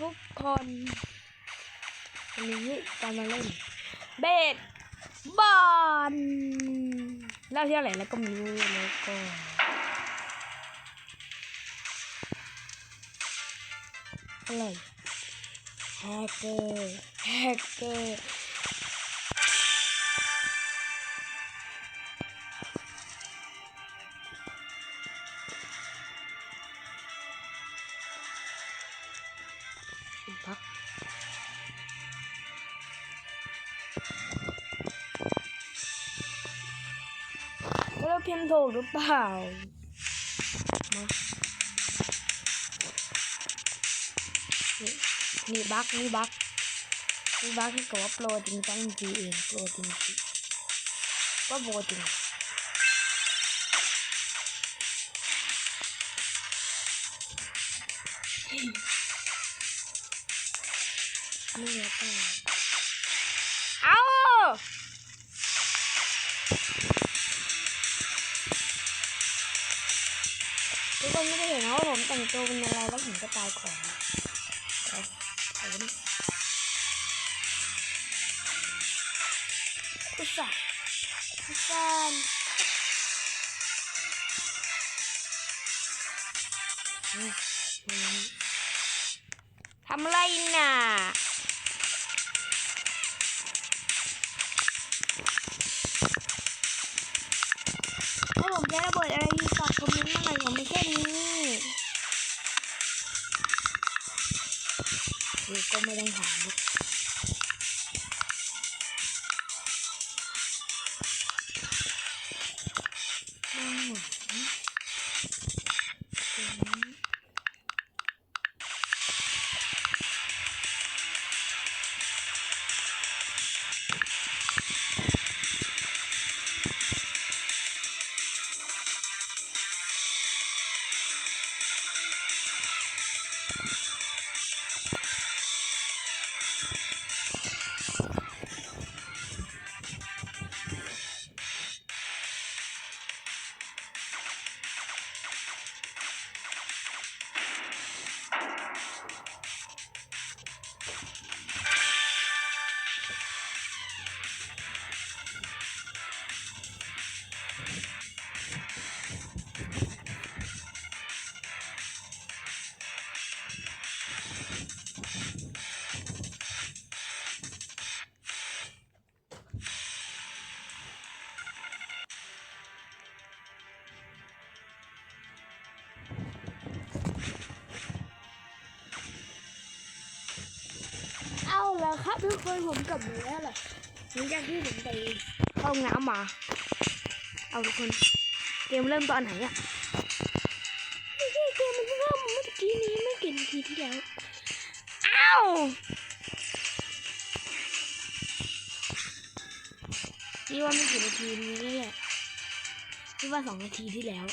ทุกคนวันนี้จะมาเล่น เบสบอลเล่าที่อะไรแล้วก็มีแล้วก็อะไรแฮกเกอร์แฮกเกอร์ วเราพิมพ์ถูกหรือเปล่ามานี่บักนี่บักนี่บักที่กับว่าโปรจริงจังจริงเองโปรจริงจริงก็โปรจริงนี่แล้วก็เ Güzel. Güzel. Thăm lây nè Các bạn nhớ bật đây và comment này của mình xem đi Thì con mới đang hỏi เอาแล้วครับทุกคนผมกลับมาแล้วแหละหลังจากที่ผมไปเข้าห้องน้ำมา เอาทุกคนเกมเริ่มตอนไหนอะไม่ใช่เกมมันเพิ่งเริ่มเมื่อกี้นี้ไม่กี่นาทีที่แล้วอ้าวนี่ว่าไม่กี่นาทีนี้แหละนี่ว่าสองนาทีที่แล้ว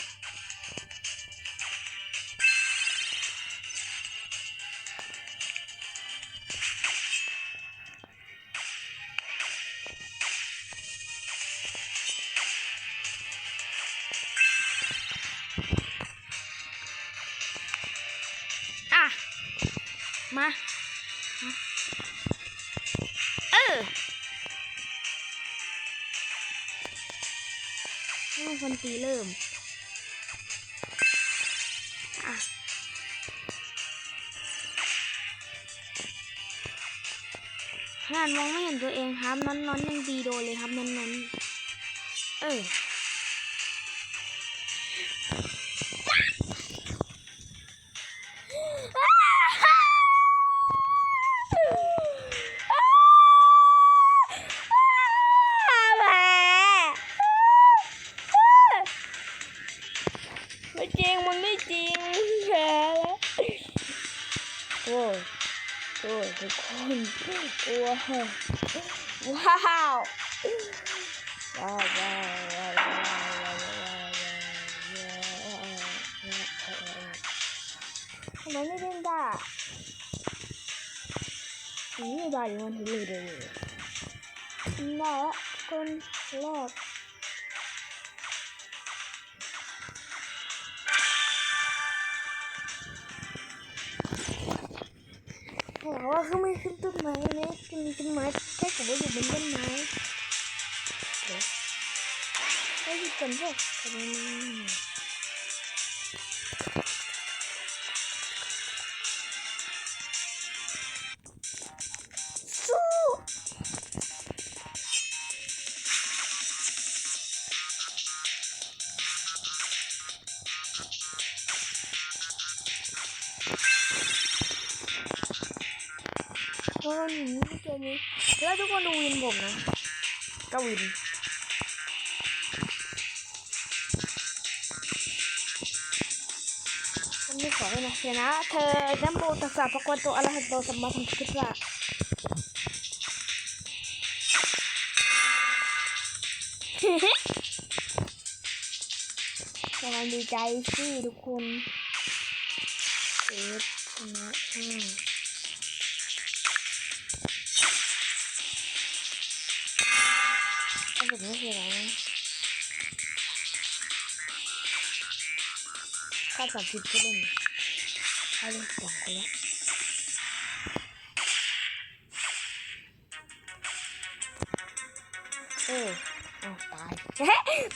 มา เออคนตีเริ่ม อะขนาดมองไม่เห็นตัวเองครับนอนนอนยังตีโดนเลยครับนอนนอนเออ 와, 와, 리콘, 우와, 와우, 와, 와, 와, 와, 와, 와, 많이 된다. 이게 말이면 들리려고. 나, 콘, 럭. แต่ว่าเขาไม่ขึ้นต้นไม้นะขึ้นต้นไม้แค่ผมว่าอยู่บนต้นไม้เดี๋ยวให้หยุดก่อนพวกท เพราะว่าหนูเกมนี้แล้วทุกคนดูวินผมนะก็วินฉันไม่ขอเลยนะเสียนะ เธอน้ำโมตัสสะพระกวนตัวอะไรหัตโตสัมมาสัมพุทธัสสะกำลังดีใจสิทุกคนเอ็ดชนะห้าถ้าผมไม่เสียแล้วนะค่าสามสิบก็เล่นค่าเล่นสองคนละเออเอาตาย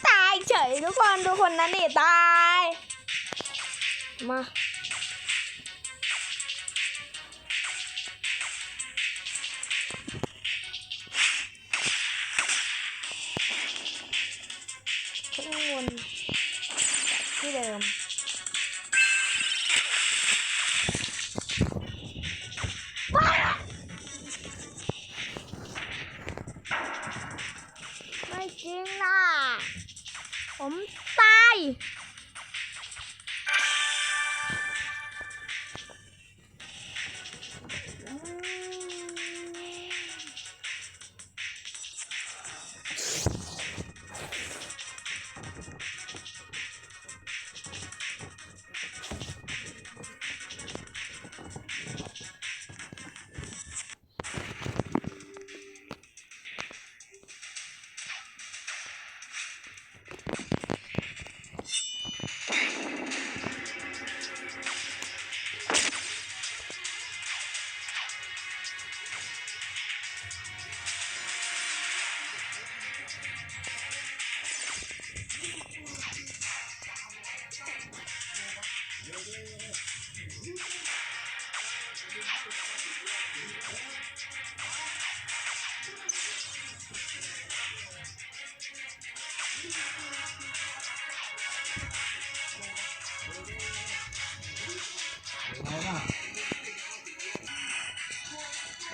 ตายเฉยทุกคน ทุกคนนั้นนี่ตาย มา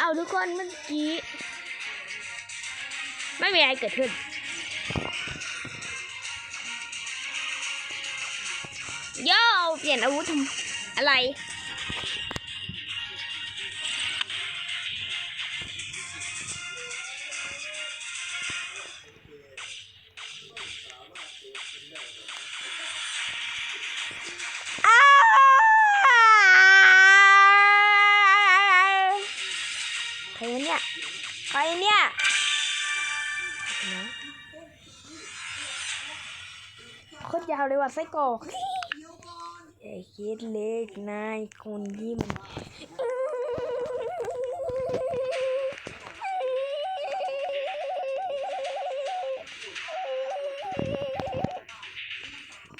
เอาทุกคนเมื่อกี้ ไม่มีอะไรเกิดขึ้น โย่เปลี่ยนอาวุธทำอะไร ตรยาวเลยว่ะไส้กรอกไอ้คิดเล็กนายคนที่มัน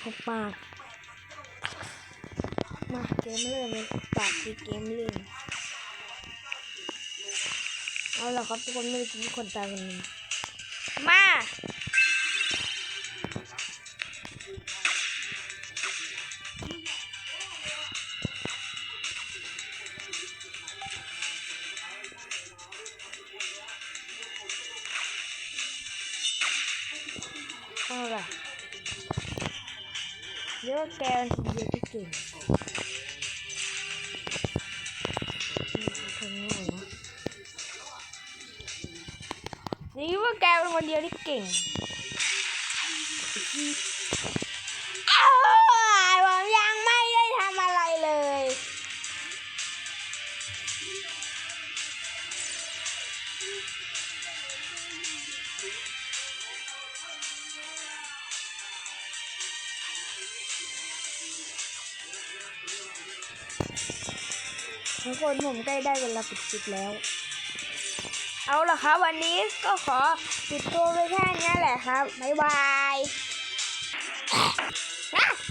พบปากมาเกมเริ่มเลยปากที่เกมเริ่มเอาละครับทุกคนไม่ได้กินคนตายคนหนึงมา เยอะแกนคนเทุกคนผมใกล้ได้เวลาปิดคลิปแล้ว เอาล่ะครับ วันนี้ก็ขอปิดตัวไปแค่นี้แหละครับ บ๊ายบาย